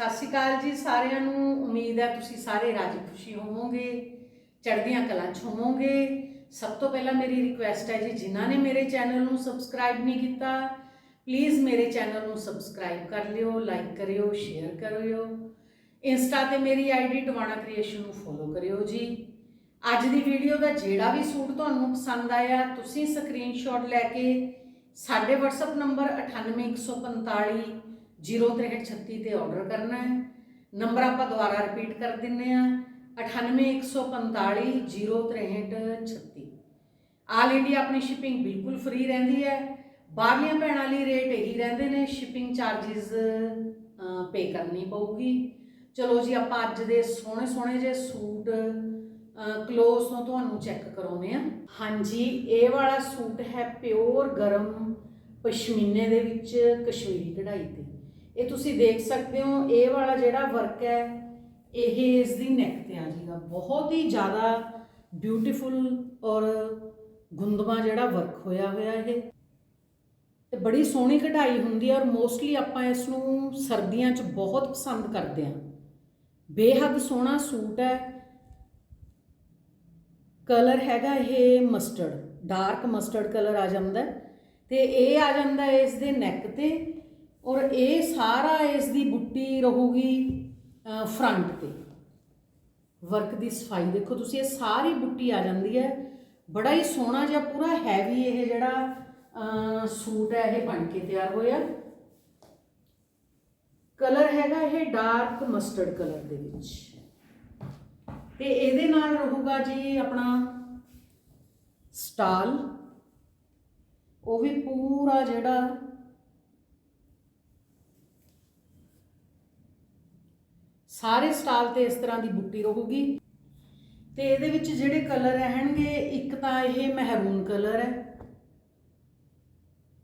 ਸਤਿ ਸ਼੍ਰੀ ਅਕਾਲ ਜੀ ਸਾਰਿਆਂ ਨੂੰ। ਉਮੀਦ ਹੈ ਤੁਸੀਂ ਸਾਰੇ ਰਾਜੀ ਖੁਸ਼ੀ ਹੋਵੋਗੇ, ਚੜ੍ਹਦੀਆਂ ਕਲਾਂ 'ਚ ਹੋਵੋਗੇ। ਸਭ ਤੋਂ ਪਹਿਲਾਂ ਮੇਰੀ ਰਿਕੁਐਸਟ ਹੈ ਜੀ, ਜਿਨ੍ਹਾਂ ਨੇ ਮੇਰੇ ਚੈਨਲ ਨੂੰ ਸਬਸਕ੍ਰਾਈਬ ਨਹੀਂ ਕੀਤਾ ਪਲੀਜ਼ ਮੇਰੇ ਚੈਨਲ ਨੂੰ ਸਬਸਕ੍ਰਾਈਬ ਕਰ ਲਿਓ ਲਾਈਕ ਕਰਿਓ ਸ਼ੇਅਰ ਕਰਿਓ। ਇੰਸਟਾ ਤੇ ਮੇਰੀ ਆਈਡੀ ਟਵਾਣਾ ਕ੍ਰੀਏਸ਼ਨ ਨੂੰ ਫੋਲੋ ਕਰਿਓ ਜੀ। ਅੱਜ ਦੀ ਵੀਡੀਓ ਦਾ ਜਿਹੜਾ ਵੀ ਸੂਟ ਤੁਹਾਨੂੰ ਪਸੰਦ ਆਇਆ, ਤੁਸੀਂ ਸਕਰੀਨਸ਼ਾਟ ਲੈ ਕੇ ਸਾਡੇ WhatsApp ਨੰਬਰ 98145 06336 ਤੇ ਆਰਡਰ ਕਰਨਾ ਹੈ। ਨੰਬਰ ਆਪਾਂ ਦੁਬਾਰਾ ਰਿਪੀਟ ਕਰ ਦਿੰਨੇ ਆ। 98145 06336 ਆਲ ਇੰਡੀਆ ਆਪਣੀ ਸ਼ਿਪਿੰਗ ਬਿਲਕੁਲ ਫ੍ਰੀ ਰਹਿੰਦੀ ਹੈ। ਬਾਹਰਲੀਆਂ ਭੈਣਾਂ ਲਈ ਰੇਟ ਇਹੀ ਰਹਿੰਦੇ ਨੇ ਸ਼ਿਪਿੰਗ ਚਾਰजेस ਪੇ ਕਰਨੀ ਪਊਗੀ। ਚਲੋ ਜੀ, ਆਪਾਂ ਅੱਜ ਦੇ ਸੋਹਣੇ ਸੋਹਣੇ ਜੇ ਸੂਟ ਕਲੋਜ਼ ਤੋਂ ਤੁਹਾਨੂੰ ਚੈੱਕ ਕਰਾਉਨੇ ਆ ਹਾਂਜੀ, ਇਹ ਵਾਲਾ ਸੂਟ ਹੈ ਪਿਓਰ ਗਰਮ ਪਸ਼ਮੀਨੇ ਦੇ ਵਿੱਚ ਕਸ਼ਮੀਰੀ ਕਢਾਈ ਤੇ। ਇਹ ਤੁਸੀਂ ਦੇਖ ਸਕਦੇ ਹੋ, ਇਹ ਵਾਲਾ ਜਿਹੜਾ ਵਰਕ ਹੈ, ਇਹ ਇਸ ਦੀ ਨੈਕ ਤੇ ਆ ਜਾਏਗਾ। ਬਹੁਤ ਹੀ ਜ਼ਿਆਦਾ ਬਿਊਟੀਫੁਲ ਔਰ ਗੁੰਦਵਾ ਜਿਹੜਾ ਵਰਕ ਹੋਇਆ ਹੋਇਆ ਇਹ। ਤੇ ਬੜੀ ਸੋਹਣੀ ਕਢਾਈ ਹੁੰਦੀ ਹੈ ਔਰ ਮੋਸਟਲੀ ਆਪਾਂ ਇਸ ਨੂੰ ਸਰਦੀਆਂ 'ਚ ਬਹੁਤ ਪਸੰਦ ਕਰਦੇ ਹਾਂ। ਬੇਹੱਦ ਸੋਹਣਾ ਸੂਟ ਹੈ। ਕਲਰ ਹੈਗਾ ਇਹ ਮਸਟਰਡ ਡਾਰਕ ਮਸਟਰਡ ਕਲਰ ਆ ਜਾਂਦਾ ਹੈ। ਤੇ ਇਹ ਆ ਜਾਂਦਾ ਇਸ ਦੇ ਨੈਕ ਤੇ। ਔਰ ਇਹ ਸਾਰਾ ਇਸ ਦੀ ਬੁੱਟੀ ਰਹੂਗੀ ਫਰੰਟ ਤੇ। ਵਰਕ ਦੀ ਸਫ਼ਾਈ ਦੇਖੋ, ਤੁਸੀਂ ਇਹ ਸਾਰੀ ਬੁੱਟੀ ਆ ਜਾਂਦੀ ਹੈ। ਬੜਾ ਹੀ ਸੋਹਣਾ ਜਿਹਾ ਪੂਰਾ ਹੈਵੀ ਇਹ ਜਿਹੜਾ ਸੂਟ ਹੈ, ਇਹ ਬਣ ਕੇ ਤਿਆਰ ਹੋਇਆ। ਕਲਰ ਹੈਗਾ ਇਹ ਡਾਰਕ ਮਸਟਰਡ ਕਲਰ ਦੇ ਵਿੱਚ। ਤੇ ਇਹਦੇ ਨਾਲ ਰਹੂਗਾ ਜੀ ਆਪਣਾ ਸਟਾਲ। ਉਹ ਵੀ ਪੂਰਾ ਜਿਹੜਾ ਸਾਰੇ ਸਟਾਲ ਤੇ ਇਸ ਤਰ੍ਹਾਂ ਦੀ ਬੁੱਟੀ ਰਹੂਗੀ। ਤੇ ਇਹਦੇ ਵਿੱਚ ਜਿਹੜੇ ਕਲਰ ਰਹਿਣਗੇ, ਇੱਕ ਤਾਂ ਇਹ ਮਹਿਰੂਨ ਕਲਰ ਹੈ।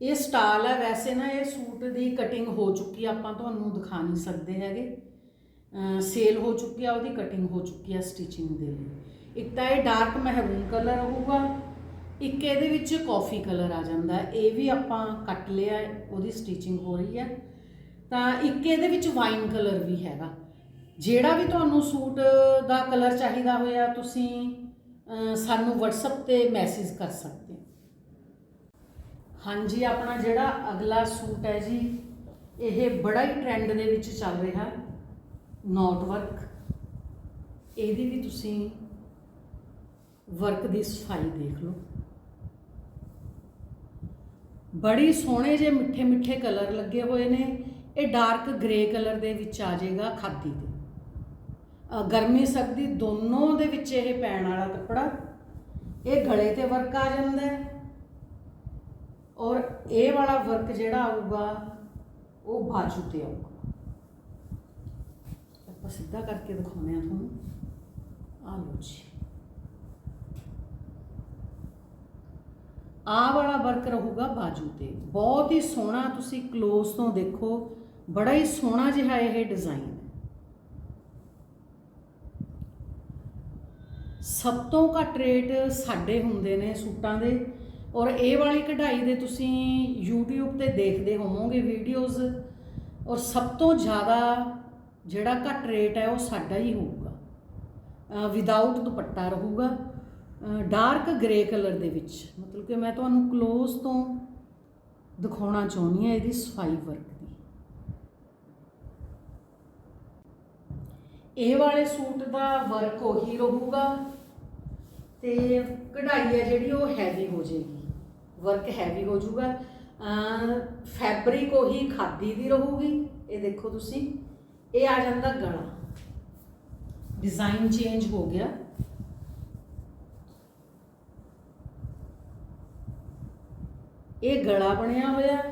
ਇਹ ਸਟਾਲ ਹੈ, ਵੈਸੇ ਨਾ ਇਹ ਸੂਟ ਦੀ ਕਟਿੰਗ ਹੋ ਚੁੱਕੀ ਆਪਾਂ ਤੁਹਾਨੂੰ ਦਿਖਾ ਨਹੀਂ ਸਕਦੇ ਹੈਗੇ। ਸੇਲ ਹੋ ਚੁੱਕੀ ਆ, ਉਹਦੀ ਕਟਿੰਗ ਹੋ ਚੁੱਕੀ ਆ ਸਟਿਚਿੰਗ ਦੇ ਲਈ। ਇੱਕ ਤਾਂ ਇਹ ਡਾਰਕ ਮਹਿਰੂਨ ਕਲਰ ਹੋਊਗਾ ਇੱਕ ਇਹਦੇ ਵਿੱਚ ਕਾਫੀ ਕਲਰ ਆ ਜਾਂਦਾ ਇਹ ਵੀ ਆਪਾਂ ਕੱਟ ਲਿਆ ਉਹਦੀ ਸਟਿਚਿੰਗ ਹੋ ਰਹੀ ਹੈ। ਤਾਂ ਇੱਕ ਇਹਦੇ ਵਿੱਚ ਵਾਈਨ ਕਲਰ ਵੀ ਹੈਗਾ। ਜਿਹੜਾ ਵੀ ਤੁਹਾਨੂੰ ਸੂਟ ਦਾ ਕਲਰ ਚਾਹੀਦਾ ਹੋਇਆ, ਤੁਸੀਂ ਸਾਨੂੰ WhatsApp ਤੇ ਮੈਸੇਜ ਕਰ ਸਕਦੇ ਹੋ। ਹਾਂਜੀ, ਆਪਣਾ ਜਿਹੜਾ ਅਗਲਾ ਸੂਟ ਹੈ ਜੀ, ਇਹ ਬੜਾ ਹੀ ਟ੍ਰੈਂਡ ਦੇ ਵਿੱਚ ਚੱਲ ਰਿਹਾ ਨੋਟ ਵਰਕ ਇਹਦੀ ਵੀ ਤੁਸੀਂ ਵਰਕ ਦੀ ਸਫ਼ਾਈ ਦੇਖ ਲਓ। ਬੜੀ ਸੋਹਣੇ ਜੇ ਮਿੱਠੇ ਮਿੱਠੇ ਕਲਰ ਲੱਗੇ ਹੋਏ ਨੇ, ਇਹ ਡਾਰਕ ਗ੍ਰੇ ਕਲਰ ਦੇ ਵਿੱਚ ਆ ਜਾਏਗਾ ਖਾਦੀ ਤੇ। ਗਰਮੀ ਸਰਦੀ ਦੋਨੋਂ ਦੇ ਵਿੱਚ ਇਹ ਪੈਣ ਵਾਲਾ ਕੱਪੜਾ, ਇਹ ਗਲੇ ਤੇ ਵਰਕ ਆ ਜਾਂਦਾ ਹੈ ਔਰ ਇਹ ਵਾਲਾ ਵਰਕ ਜਿਹੜਾ ਆਊਗਾ, ਉਹ ਬਾਜੂ ਤੇ ਆਊਗਾ। ਆਪਾਂ ਸਿੱਧਾ ਕਰਕੇ ਦਿਖਾਉਂਦੇ ਆ ਤੁਹਾਨੂੰ। ਆ ਲਓ ਜੀ। ਆਹ ਵਾਲਾ ਵਰਕ ਰਹੂਗਾ ਬਾਜੂ ਤੇ। ਬਹੁਤ ਹੀ ਸੋਹਣਾ ਤੁਸੀਂ ক্লোਜ਼ ਤੋਂ ਦੇਖੋ, ਬੜਾ ਹੀ ਸੋਹਣਾ ਜਿਹਾ ਇਹ ਡਿਜ਼ਾਈਨ ਹੈ ਸਭ ਤੋਂ ਘੱਟ ਰੇਟ ਸਾਡੇ ਹੁੰਦੇ ਨੇ ਸੂਟਾਂ ਦੇ। ਔਰ ਇਹ ਵਾਲੀ ਕਢਾਈ ਦੇ ਤੁਸੀਂ YouTube ਤੇ ਦੇਖਦੇ ਹੋਵੋਗੇ ਵੀਡੀਓਜ਼ ਔਰ ਸਭ ਤੋਂ ਜ਼ਿਆਦਾ ਜਿਹੜਾ ਘੱਟ ਰੇਟ ਹੈ ਉਹ ਸਾਡਾ ਹੀ ਹੋਊਗਾ। ਵਿਦਆਊਟ ਦੁਪੱਟਾ ਰਹੂਗਾ। ਡਾਰਕ ਗ੍ਰੇ ਕਲਰ ਦੇ ਵਿੱਚ। ਮਤਲਬ ਕਿ ਮੈਂ ਤੁਹਾਨੂੰ ক্লোਜ਼ ਤੋਂ ਦਿਖਾਉਣਾ ਚਾਹੁੰਦੀ ਹਾਂ ਇਹਦੀ ਸਫ਼ਾਈ ਵਰਕ ਦੀ। ਇਹ ਵਾਲੇ ਸੂਟ ਦਾ ਵਰਕ ਉਹੀ ਰਹੂਗਾ। ਤੇ ਕਢਾਈ ਹੈ ਜਿਹੜੀ ਉਹ ਹੈਵੀ ਹੋ ਜਾਏਗੀ। ਵਰਕ ਹੈਵੀ ਹੋ ਜਾਊਗਾ। ਫੈਬਰਿਕ ਉਹੀ ਖਾਦੀ ਦੀ ਰਹੂਗੀ। ਇਹ ਦੇਖੋ ਤੁਸੀਂ, ਇਹ ਆ ਜਾਂਦਾ ਗਲਾ। ਡਿਜ਼ਾਈਨ ਚੇਂਜ ਹੋ ਗਿਆ। ਇਹ ਗਲਾ ਬਣਿਆ ਹੋਇਆ।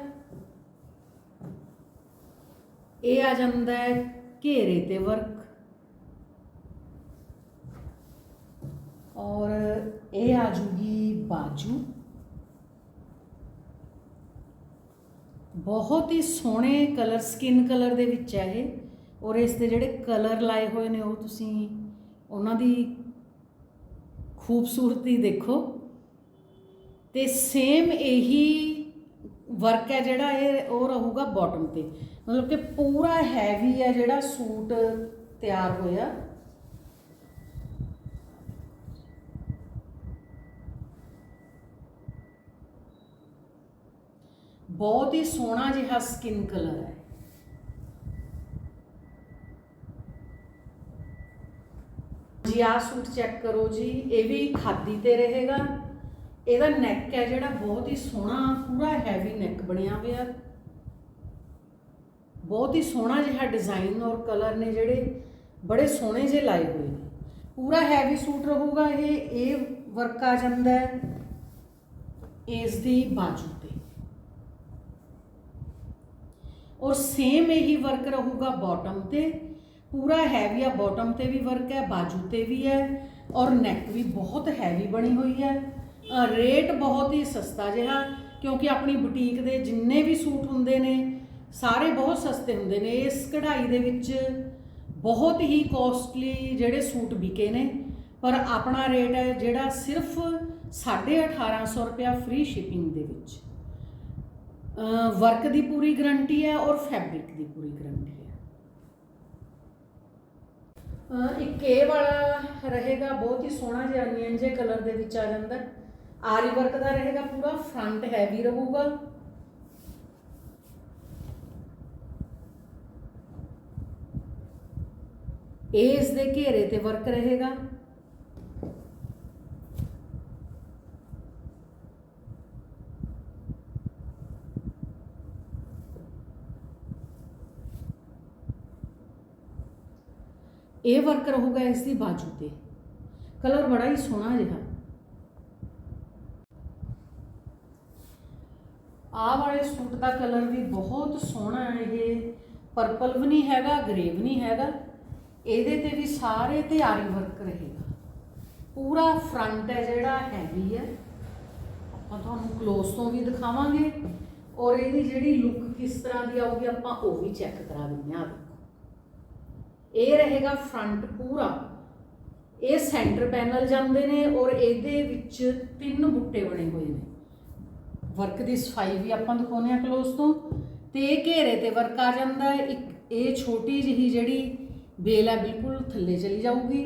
ਇਹ ਆ ਜਾਂਦਾ ਹੈ ਘੇਰੇ ਤੇ ਵਰਕ ਔਰ ਇਹ ਆ ਜੂਗੀ ਬਾਜੂ। ਬਹੁਤ ਹੀ ਸੋਹਣੇ ਕਲਰ ਸਕਿਨ ਕਲਰ ਦੇ ਵਿੱਚ ਹੈ ਇਹ। ਔਰ ਇਸ ਦੇ ਜਿਹੜੇ ਕਲਰ ਲਾਏ ਹੋਏ ਨੇ, ਉਹ ਤੁਸੀਂ ਉਹਨਾਂ ਦੀ ਖੂਬਸੂਰਤੀ ਦੇਖੋ। ਤੇ ਸੇਮ ਇਹੀ ਵਰਕ ਹੈ ਜਿਹੜਾ ਇਹ, ਉਹ ਰਹੂਗਾ ਬਾਟਮ ਤੇ। ਮਤਲਬ ਕਿ ਪੂਰਾ ਹੈਵੀ ਹੈ ਜਿਹੜਾ ਸੂਟ ਤਿਆਰ ਹੋਇਆ। ਬਹੁਤ ਹੀ ਸੋਹਣਾ ਜਿਹਾ ਸਕਿਨ ਕਲਰ ਹੈ ਜੀ ਆਹ ਸੂਟ ਚੈੱਕ ਕਰੋ ਜੀ ਇਹ ਵੀ ਖਾਦੀ ਤੇ ਰਹੇਗਾ ਇਹਦਾ ਨੈਕ ਹੈ ਜਿਹੜਾ ਬਹੁਤ ਹੀ ਸੋਹਣਾ, ਪੂਰਾ ਹੈਵੀ ਨੈਕ ਬਣਿਆ ਹੋਇਆ। ਬਹੁਤ ਹੀ ਸੋਹਣਾ ਜਿਹਾ ਡਿਜ਼ਾਈਨ ਔਰ ਕਲਰ ਨੇ ਜਿਹੜੇ ਬੜੇ ਸੋਹਣੇ ਜਿਹੇ ਲਾਏ ਹੋਏ ਨੇ। ਪੂਰਾ ਹੈਵੀ ਸੂਟ ਰਹੂਗਾ ਇਹ ਇਹ ਵਰਕ ਆ ਜਾਂਦਾ ਹੈ ਇਸ ਦੀ ਬਾਜੂ ਤੇ। ਔਰ ਸੇਮ ਇਹੀ ਵਰਕ ਰਹੂਗਾ ਬਾਟਮ ਤੇ। ਪੂਰਾ ਹੈਵੀ ਆ ਬਾਟਮ ਤੇ ਵੀ ਵਰਕ ਹੈ, ਬਾਜੂ ਤੇ ਵੀ ਹੈ ਔਰ ਨੈਕ ਵੀ ਬਹੁਤ ਹੈਵੀ ਬਣੀ ਹੋਈ ਹੈ। ਰੇਟ ਬਹੁਤ ਹੀ ਸਸਤਾ ਜਿਹਾ, ਕਿਉਂਕਿ ਆਪਣੀ ਬੁਟੀਕ ਦੇ ਜਿੰਨੇ ਵੀ ਸੂਟ ਹੁੰਦੇ ਨੇ, ਸਾਰੇ ਬਹੁਤ ਸਸਤੇ ਹੁੰਦੇ ਨੇ। ਇਸ ਕਢਾਈ ਦੇ ਵਿੱਚ ਬਹੁਤ ਹੀ ਕੋਸਟਲੀ ਜਿਹੜੇ ਸੂਟ ਵਿਕੇ ਨੇ, ਪਰ ਆਪਣਾ ਰੇਟ ਹੈ ਜਿਹੜਾ ਸਿਰਫ 1850 ਰੁਪਇਆ ਫ੍ਰੀ ਸ਼ਿਪਿੰਗ ਦੇ ਵਿੱਚ। ਵਰਕ ਦੀ ਪੂਰੀ ਗਰੰਟੀ ਹੈ ਔਰ ਫੈਬਰਿਕ ਦੀ ਪੂਰੀ ਗਰੰਟੀ ਹੈ। ਇੱਕ ਇਹ ਵਾਲਾ ਰਹੇਗਾ, ਬਹੁਤ ਹੀ ਸੋਹਣਾ ਜਿਹਾ ਅਨੀਅਨ ਜੇ ਕਲਰ ਦੇ ਵਿੱਚ ਆ ਜਾਂਦਾ। ਆਰੀ ਵਰਕ ਦਾ ਰਹੇਗਾ ਪੂਰਾ ਫਰੰਟ ਹੈਵੀ ਰਹੂਗਾ। ਇਹ ਇਸ ਦੇ ਘੇਰੇ ਤੇ ਵਰਕ ਰਹੇਗਾ। ਇਹ ਵਰਕ ਰਹੂਗਾ ਇਸ ਦੀ ਬਾਜੂ ਤੇ। ਕਲਰ ਬੜਾ ਹੀ ਸੋਹਣਾ ਜਿਹਾ। ਆਹ ਵਾਲੇ ਸੂਟ ਦਾ ਕਲਰ ਵੀ ਬਹੁਤ ਸੋਹਣਾ ਹੈ ਇਹ। ਪਰਪਲ ਵੀ ਨਹੀਂ ਹੈਗਾ ਗ੍ਰੇ ਵੀ ਨਹੀਂ ਹੈਗਾ। ਇਹਦੇ ਤੇ ਵੀ ਸਾਰੇ ਤੇ ਆਰੀ ਵਰਕ ਰਹੇਗਾ। ਪੂਰਾ ਫਰੰਟ ਹੈ ਜਿਹੜਾ ਹੈਵੀ ਹੈ। ਆਪਾਂ ਤੁਹਾਨੂੰ ਕਲੋਜ਼ ਤੋਂ ਵੀ ਦਿਖਾਵਾਂਗੇ। ਔਰ ਇਹਦੀ ਜਿਹੜੀ ਲੁੱਕ ਕਿਸ ਤਰ੍ਹਾਂ ਦੀ ਆਊਗੀ ਆਪਾਂ ਉਹ ਵੀ ਚੈੱਕ ਕਰਾ ਦਿੰਦੇ ਹਾਂ। ਦੇਖੋ ਇਹ ਰਹੇਗਾ ਫਰੰਟ ਪੂਰਾ। ਇਹ ਸੈਂਟਰ ਪੈਨਲ ਜਾਂਦੇ ਨੇ ਔਰ ਇਹਦੇ ਵਿੱਚ ਤਿੰਨ ਬੁੱਟੇ ਬਣੇ ਹੋਏ ਨੇ। ਵਰਕ ਦੀ ਸਫ਼ਾਈ ਵੀ ਆਪਾਂ ਦਿਖਾਉਂਦੇ ਆ ਕਲੋਜ਼ ਤੋਂ। ਤੇ ਇਹ ਘੇਰੇ ਤੇ ਵਰਕ ਆ ਜਾਂਦਾ ਹੈ। ਇੱਕ ਇਹ ਛੋਟੀ ਜਿਹੀ ਜਿਹੜੀ ਬੇਲ ਹੈ ਬਿਲਕੁਲ ਥੱਲੇ ਚਲੀ ਜਾਊਗੀ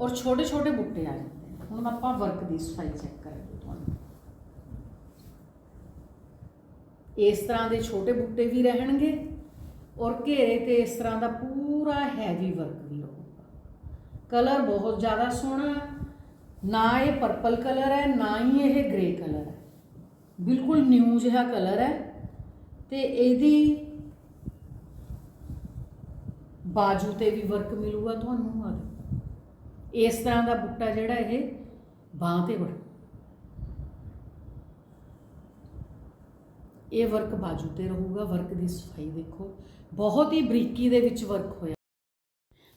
ਔਰ ਛੋਟੇ ਛੋਟੇ ਬੁੱਟੇ ਆ ਜਾਂਦੇ ਨੇ। ਹੁਣ ਆਪਾਂ ਵਰਕ ਦੀ ਸਫ਼ਾਈ ਚੈੱਕ ਕਰਾਂਗੇ ਤੁਹਾਨੂੰ। ਇਸ ਤਰ੍ਹਾਂ ਦੇ ਛੋਟੇ ਬੁੱਟੇ ਵੀ ਰਹਿਣਗੇ। ਔਰ ਘੇਰੇ ਤੇ ਇਸ ਤਰ੍ਹਾਂ ਦਾ ਪੂਰਾ ਹੈਵੀ ਵਰਕ ਵੀ ਰਹੂਗਾ ਕਲਰ ਬਹੁਤ ਜ਼ਿਆਦਾ ਸੋਹਣਾ ਨਾ ਇਹ ਪਰਪਲ ਕਲਰ ਹੈ, ਨਾ ਹੀ ਇਹ ਗ੍ਰੇ ਕਲਰ ਹੈ। ਬਿਲਕੁਲ ਨਿਊ ਜਿਹਾ ਕਲਰ ਹੈ ਤੇ ਇਹਦੀ ਬਾਜੂ ਤੇ ਵੀ ਵਰਕ ਮਿਲੂਗਾ ਤੁਹਾਨੂੰ ਆ ਇਸ ਤਰ੍ਹਾਂ ਦਾ ਬੁੱਟਾ ਜਿਹੜਾ ਇਹ ਬਾਹ ਤੇ ਵੜ। ਇਹ ਵਰਕ ਬਾਜੂ ਤੇ ਰਹੂਗਾ ਵਰਕ ਦੀ ਸਫ਼ਾਈ ਦੇਖੋ। ਬਹੁਤ ਹੀ ਬਰੀਕੀ ਦੇ ਵਿੱਚ ਵਰਕ ਹੋਇਆ।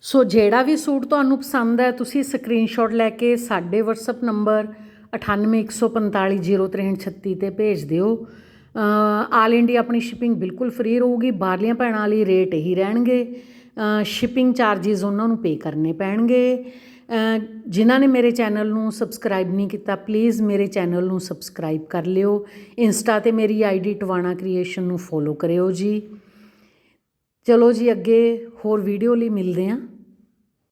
ਸੋ ਜਿਹੜਾ ਵੀ ਸੂਟ ਤੁਹਾਨੂੰ ਪਸੰਦ ਹੈ, ਤੁਸੀਂ ਸਕਰੀਨਸ਼ਾਟ ਲੈ ਕੇ ਸਾਡੇ WhatsApp ਨੰਬਰ 9815506336 ਤੇ ਭੇਜ ਦਿਓ। ਆਲ ਇੰਡੀਆ ਆਪਣੀ ਸ਼ਿਪਿੰਗ ਬਿਲਕੁਲ ਫ੍ਰੀ ਰਹੂਗੀ, ਬਾਹਰਲੀਆਂ ਭੈਣਾਂ ਲਈ ਰੇਟ ਇਹੀ ਰਹਿਣਗੇ। ਸ਼ਿਪਿੰਗ ਚਾਰजेस ਉਹਨਾਂ ਨੂੰ ਪੇ ਕਰਨੇ ਪੈਣਗੇ। ਜਿਨ੍ਹਾਂ ਨੇ ਮੇਰੇ ਚੈਨਲ ਨੂੰ ਸਬਸਕ੍ਰਾਈਬ ਨਹੀਂ ਕੀਤਾ ਪਲੀਜ਼ ਮੇਰੇ ਚੈਨਲ ਨੂੰ ਸਬਸਕ੍ਰਾਈਬ ਕਰ ਲਿਓ। ਇੰਸਟਾ ਤੇ ਮੇਰੀ ਆਈਡੀ ਟਵਾਣਾ ਕ੍ਰੀਏਸ਼ਨ ਨੂੰ ਫੋਲੋ ਕਰਿਓ ਜੀ। ਚਲੋ ਜੀ ਅੱਗੇ ਹੋਰ ਵੀਡੀਓ ਲਈ ਮਿਲਦੇ ਹਾਂ।